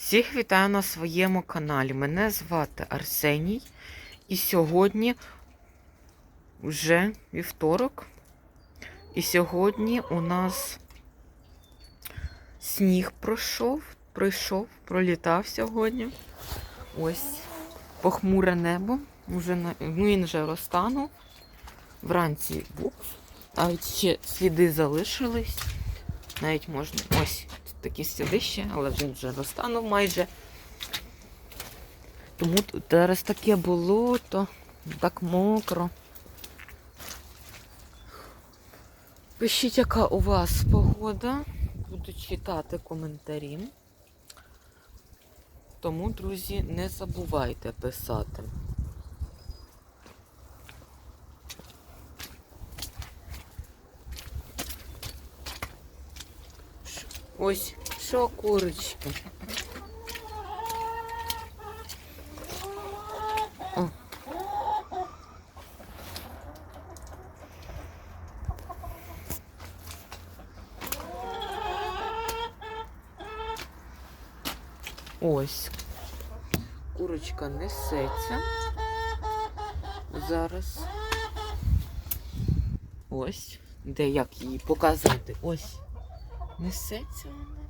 Всіх вітаю на своєму каналі. Мене звати Арсеній. І сьогодні вже вівторок. І сьогодні у нас сніг пройшов, пройшов, пролітав сьогодні. Ось похмуре небо. Уже на... він вже розтанув. Вранці був. Навіть ще сліди залишились. Навіть можна ось такі сліди ще, але він вже розтанув майже. Тому зараз таке болото, так мокро. Пишіть, яка у вас погода. Буду читати коментарі. Тому, друзі, не забувайте писати. Ось, що курочки. Ось. Курочка несеться. Зараз. Ось. Де як її показати? Ось. Несеться вона.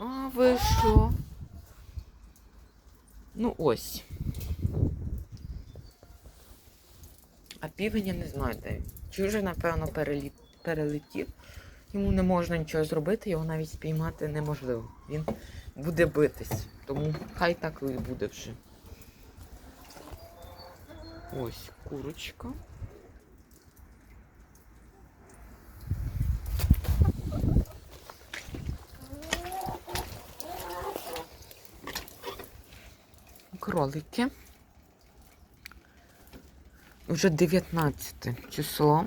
А ви що? Ну ось. А півень я не знаю де. Чи напевно, перелетів. Йому не можна нічого зробити, його навіть спіймати неможливо. Він буде битись. Тому хай так і буде вже. Ось курочка. Кролики. Вже 19 число.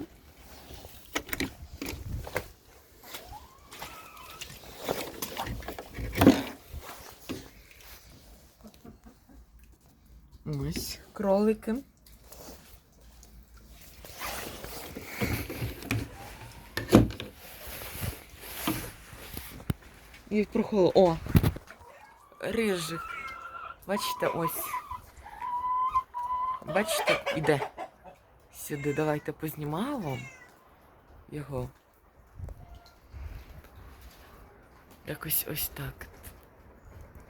Ось кролики. І прохоло. О! Рижик. Бачите, ось. Бачите, іде сюди. Давайте познімаю вам його. Якось ось так.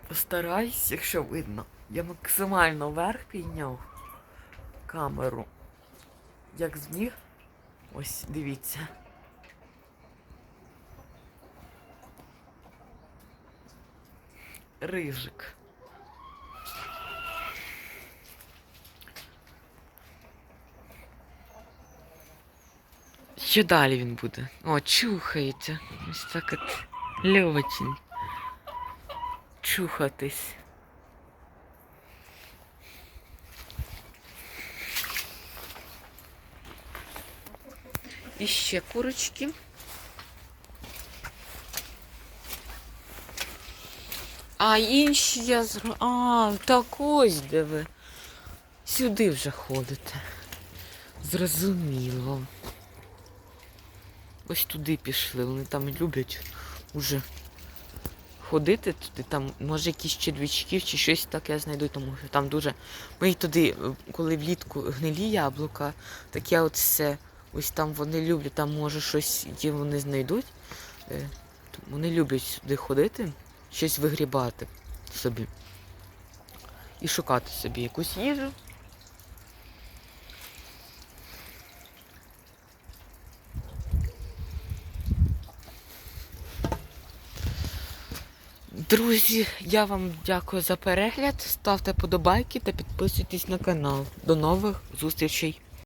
Постараюсь, якщо видно. Я максимально вверх підняв камеру. Як зміг. Ось, дивіться. Рижик. Що далі він буде? О, чухається. Ось так от він чухатись. І ще курочки. А інші я зро... А, так ось де ви. Сюди вже ходите. Зрозуміло. Ось туди пішли. Вони там люблять уже ходити туди. Там, може, якісь червячків чи щось таке знайду, тому що там дуже. Ми й туди, коли влітку гнилі яблука, таке от все. Ось там вони люблять, там може щось, які вони знайдуть. Е, Вони люблять сюди ходити, щось вигрібати собі. І шукати собі якусь їжу. Друзі, я вам дякую за перегляд. Ставте подобайки та підписуйтесь на канал. До нових зустрічей!